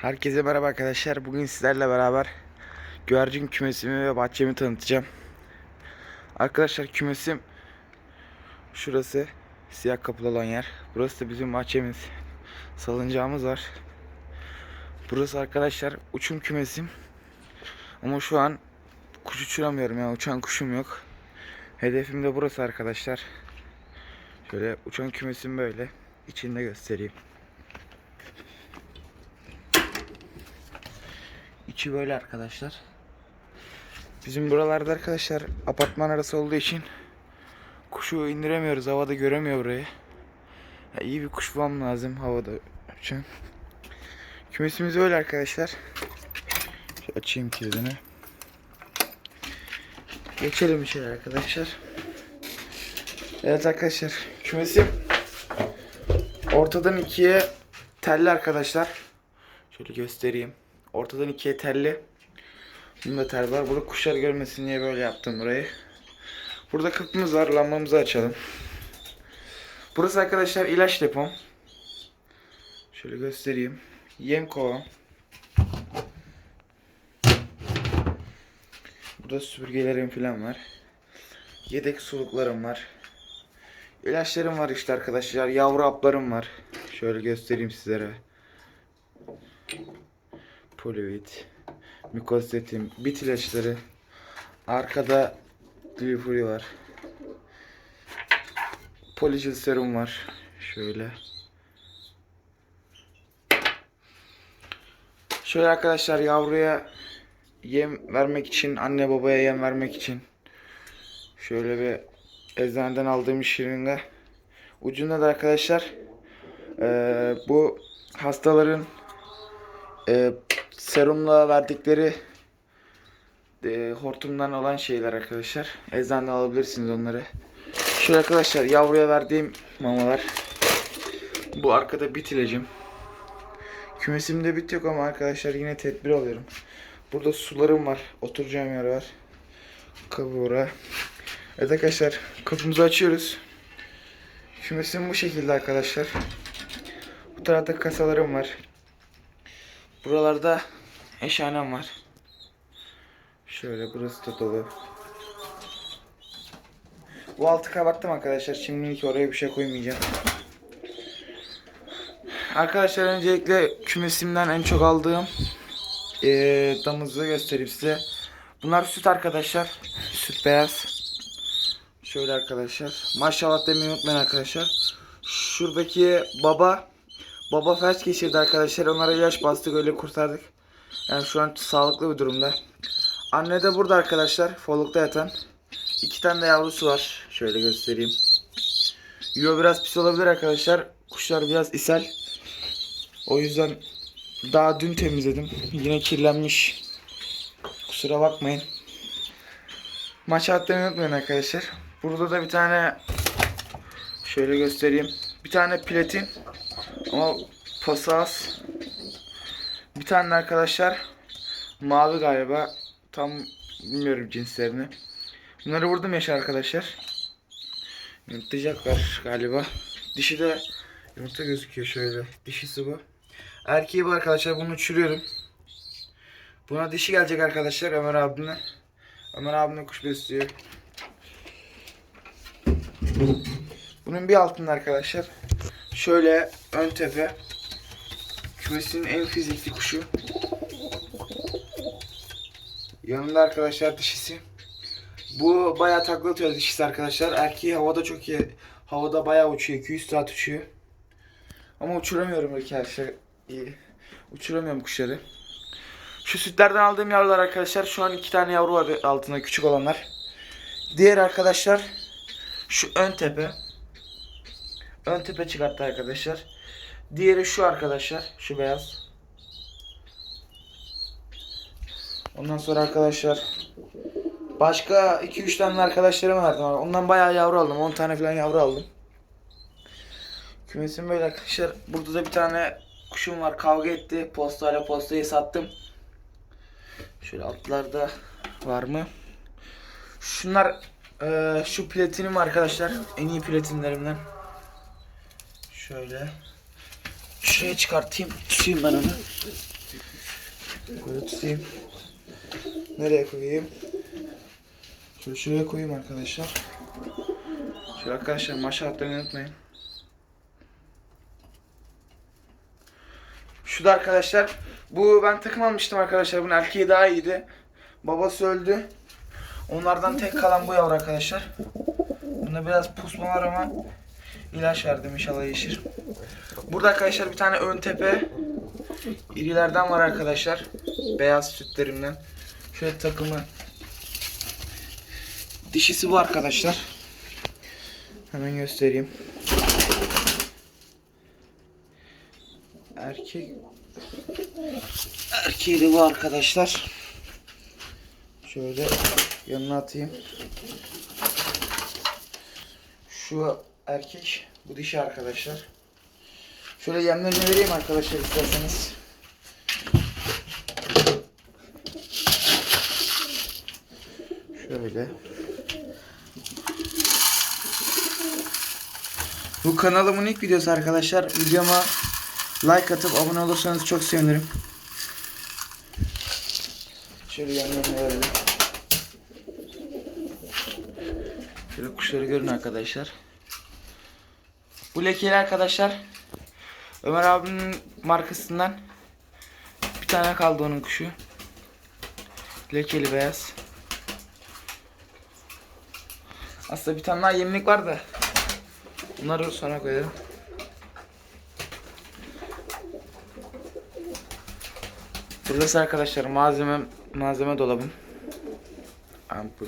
Herkese merhaba arkadaşlar. Bugün sizlerle beraber güvercin kümesimi ve bahçemi tanıtacağım. Arkadaşlar kümesim şurası siyah kapılı olan yer. Burası da bizim bahçemiz. Salıncağımız var. Burası arkadaşlar uçum kümesim. Ama şu an kuş uçuramıyorum ya. Uçan kuşum yok. Hedefim de burası arkadaşlar. Şöyle uçan kümesim böyle. İçinde göstereyim. İçi böyle arkadaşlar. Bizim buralarda arkadaşlar apartman arası olduğu için kuşu indiremiyoruz. Havada göremiyor burayı. Ya iyi bir kuş bulmam lazım havada uçan. Kümesimiz öyle arkadaşlar. Şu açayım kilidini. Geçelim içeri arkadaşlar. Evet arkadaşlar kümesim ortadan ikiye telli arkadaşlar. Şöyle göstereyim. Ortadan ikiye telli. Bunda tel var. Burada kuşlar görmesin diye böyle yaptım burayı. Burada kapımız var. Lambamızı açalım. Burası arkadaşlar ilaç depom. Şöyle göstereyim. Yem kovam. Burada süpürgelerim falan var. Yedek suluklarım var. İlaçlarım var işte arkadaşlar. Yavru haplarım var. Şöyle göstereyim sizlere. Polivit, Mikostetin, bit ilaçları. Arkada Glifuri var. Polijil serum var. Şöyle. Şöyle arkadaşlar yavruya yem vermek için, anne babaya yem vermek için şöyle bir eczaneden aldığım şırınga. Ucunda da arkadaşlar eee, bu hastaların eee, serumla verdikleri eee, hortumdan olan şeyler arkadaşlar. Eczaneden alabilirsiniz onları. Şöyle arkadaşlar yavruya verdiğim mamalar. Bu arkada bit ilacım. Kümesimde bit yok ama arkadaşlar yine tedbir alıyorum. Burada sularım var. Oturacağım yer var. Kavura. Evet arkadaşlar kapımızı açıyoruz. Kümesim bu şekilde arkadaşlar. Bu tarafta kasalarım var. Buralarda eşhanem var. Şöyle burası da dolu. Bu altı kapattım arkadaşlar. Şimdilik oraya bir şey koymayacağım. Arkadaşlar öncelikle kümesimden en çok aldığım eee damızlığı göstereyim size. Bunlar süt arkadaşlar. Süt beyaz. Şöyle arkadaşlar. Maşallah demeyi unutmayın arkadaşlar. Şuradaki baba baba felç geçirdi arkadaşlar. Onlara ilaç bastık öyle kurtardık. Yani şu an sağlıklı bir durumda. Anne de burada arkadaşlar. Folukta yatan. İki tane de yavrusu var. Şöyle göstereyim. Yo biraz pis olabilir arkadaşlar. Kuşlar biraz ishal. O yüzden daha dün temizledim. Yine kirlenmiş. Kusura bakmayın. Maça atmayı unutmayın arkadaşlar. Burada da bir tane şöyle göstereyim. Bir tane platin ama pası az. Bir tane arkadaşlar mavi galiba. Tam bilmiyorum cinslerini. Bunları vurdum yaşa arkadaşlar. Yumurtlayacaklar galiba. Dişi de yumurta gözüküyor şöyle. Dişisi bu. Erkeği bu arkadaşlar. Bunu uçuruyorum. Buna dişi gelecek arkadaşlar Ömer abimle. Ömer abimle kuş besliyor. Bunun bir altında arkadaşlar. Şöyle ön tepe. Kümesinin en fizikli kuşu. Yanında arkadaşlar dişisi. Bu bayağı takla atıyor dişisi arkadaşlar. Erkeği havada çok iyi. Havada bayağı uçuyor. 200 saat uçuyor. Ama uçuramıyorum arkadaşlar. İyi. Uçuramıyorum kuşları. Şu sütlerden aldığım yavrular arkadaşlar. Şu an iki tane yavru var altında küçük olanlar. Diğer arkadaşlar şu ön tepe. Ön tepe çıkarttı arkadaşlar. Diğeri şu arkadaşlar. Şu beyaz. Ondan sonra arkadaşlar başka 2-3 tane arkadaşlarıma verdim. Ondan bayağı yavru aldım. 10 tane falan yavru aldım. Kümesim böyle arkadaşlar. Burada da bir tane kuşum var. Kavga etti. Postayla postayı sattım. Şöyle altlarda var mı? Şunlar eee, şu platinim arkadaşlar. En iyi platinlerimden. Şöyle. Şuraya çıkartayım. Tutayım ben onu. Böyle tutayım. Nereye koyayım? Şöyle şuraya koyayım arkadaşlar. Şöyle arkadaşlar maşa atmayı unutmayın. Şu da arkadaşlar. Bu ben takım almıştım arkadaşlar. Bunun erkeği daha iyiydi. Babası öldü. Onlardan tek kalan bu yavru arkadaşlar. Bunda biraz pusma var ama ilaç verdim inşallah yeşir. Burada arkadaşlar bir tane ön tepe irilerden var arkadaşlar. Beyaz sütlerimden. Şöyle takımı. Dişisi bu arkadaşlar. Hemen göstereyim. Erkek Erkeği de bu arkadaşlar. Şöyle yanına atayım. Şu erkek, bu dişi arkadaşlar. Şöyle yemlerini vereyim arkadaşlar isterseniz. Şöyle. Bu kanalımın ilk videosu arkadaşlar. Videoma like atıp abone olursanız çok sevinirim. Şöyle yanlarına verelim. Şöyle kuşları görün arkadaşlar. Bu lekeli arkadaşlar Ömer abinin markasından bir tane kaldı onun kuşu. Lekeli beyaz. Aslında bir tane daha yemlik var da bunları sonra koyarım. Burası arkadaşlar malzeme malzeme dolabım. Ampul.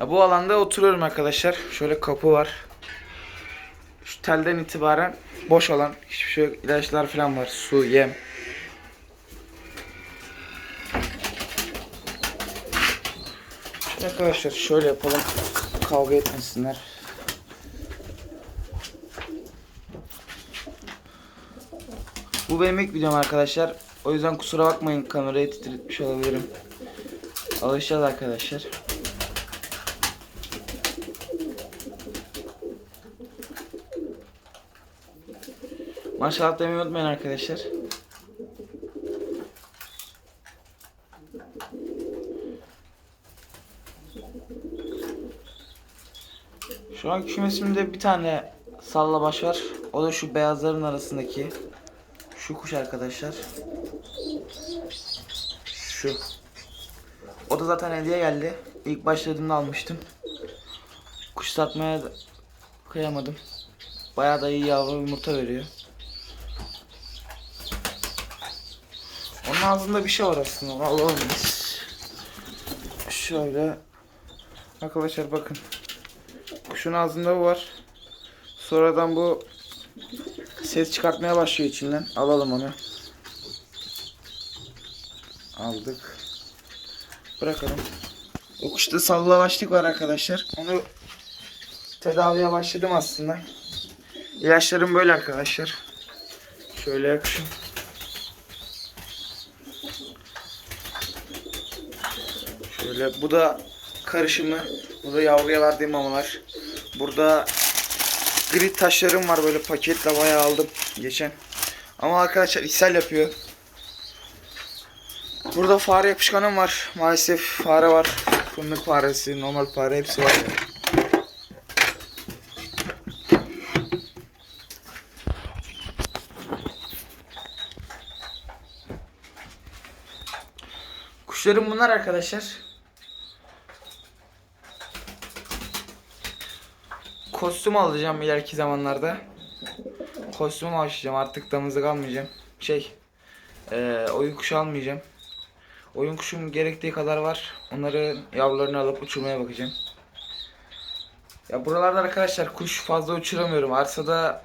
Ya bu alanda oturuyorum arkadaşlar. Şöyle kapı var. Şu telden itibaren boş alan. Hiçbir şey yok. İlaçlar falan var. Su, yem. Şöyle arkadaşlar şöyle yapalım. Kavga etmesinler. Bu benim ilk videom arkadaşlar. O yüzden kusura bakmayın kamerayı titretmiş olabilirim. Alışacağız arkadaşlar. Maşallah demeyi unutmayın arkadaşlar. Şu an kümesimde bir tane sallabaş var. O da şu beyazların arasındaki. Şu kuş arkadaşlar. Şu. O da zaten hediye geldi. İlk başladığımda almıştım. Kuş satmaya kıyamadım. Bayağı da iyi yavru yumurta veriyor. Onun ağzında bir şey var aslında. Allah'ım. Şöyle. Arkadaşlar bakın. Kuşun ağzında bu var. Sonradan bu ses çıkartmaya başlıyor içinden. Alalım onu. Aldık. Bırakalım. O kuşta sallavaşlık var arkadaşlar. Onu tedaviye başladım aslında. İlaçlarım böyle arkadaşlar. Şöyle yakışın. Şöyle bu da karışımı. Bu da yavruya verdiğim mamalar. Burada grit taşlarım var böyle paketle bayağı aldım geçen. Ama arkadaşlar ishal yapıyor. Burada fare yapışkanım var. Maalesef fare var. Fındık faresi, normal fare hepsi var. Kuşlarım bunlar arkadaşlar. Kostüm alacağım ileriki zamanlarda. Kostüm başlayacağım artık damızlık almayacağım. Şey, eee oyun kuşu almayacağım. Oyun kuşum gerektiği kadar var. Onları yavrularını alıp uçurmaya bakacağım. Ya buralarda arkadaşlar kuş fazla uçuramıyorum. Arsada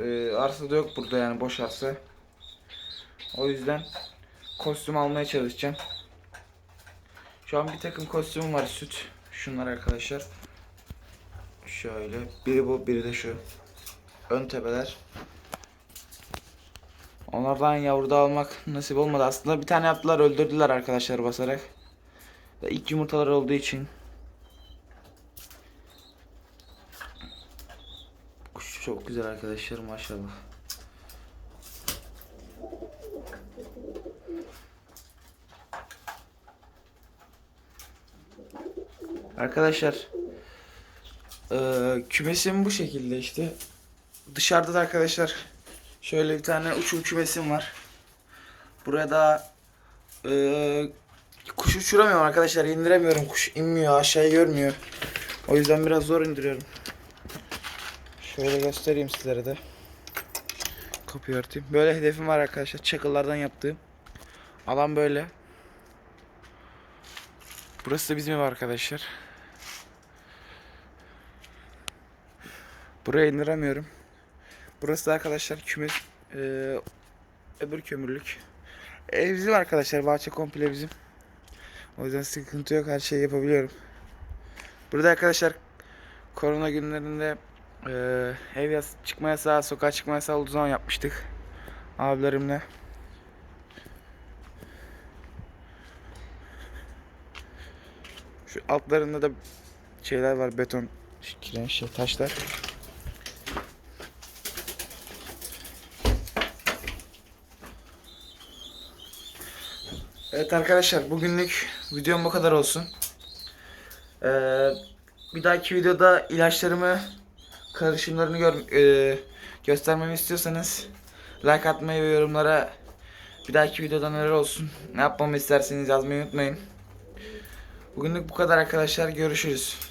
eee arsada yok burada yani boş arsa. O yüzden kostüm almaya çalışacağım. Şu an bir takım kostümüm var süt. Şunlar arkadaşlar. Şöyle. Biri bu, biri de şu. Ön tepeler. Onlardan yavru da almak nasip olmadı. Aslında bir tane yaptılar öldürdüler arkadaşlar basarak. İlk yumurtalar olduğu için. Kuş çok güzel arkadaşlar maşallah. Arkadaşlar eee kümesim bu şekilde işte. Dışarıda da arkadaşlar şöyle bir tane uçum kümesim var. Buraya da eee kuş uçuramıyorum arkadaşlar. indiremiyorum. Kuş inmiyor. Aşağıya görmüyor. O yüzden biraz zor indiriyorum. Şöyle göstereyim sizlere de. Kapıyı örteyim. Böyle hedefim var arkadaşlar. Çakıllardan yaptığım. Alan böyle. Burası da bizim ev arkadaşlar. Buraya indiremiyorum. Burası da arkadaşlar kümes eee öbür kömürlük. Ev bizim arkadaşlar. Bahçe komple bizim. O yüzden sıkıntı yok. Her şeyi yapabiliyorum. Burada arkadaşlar korona günlerinde eee ev yas çıkma yasağı, sokağa çıkma yasağı olduğu zaman yapmıştık. Abilerimle. Şu altlarında da şeyler var beton şekilde şey taşlar. Evet arkadaşlar bugünlük videom bu kadar olsun. Ee, bir dahaki videoda ilaçlarımı karışımlarını gör, e, göstermemi istiyorsanız like atmayı ve yorumlara bir dahaki videoda neler olsun ne yapmamı isterseniz yazmayı unutmayın. Bugünlük bu kadar arkadaşlar görüşürüz.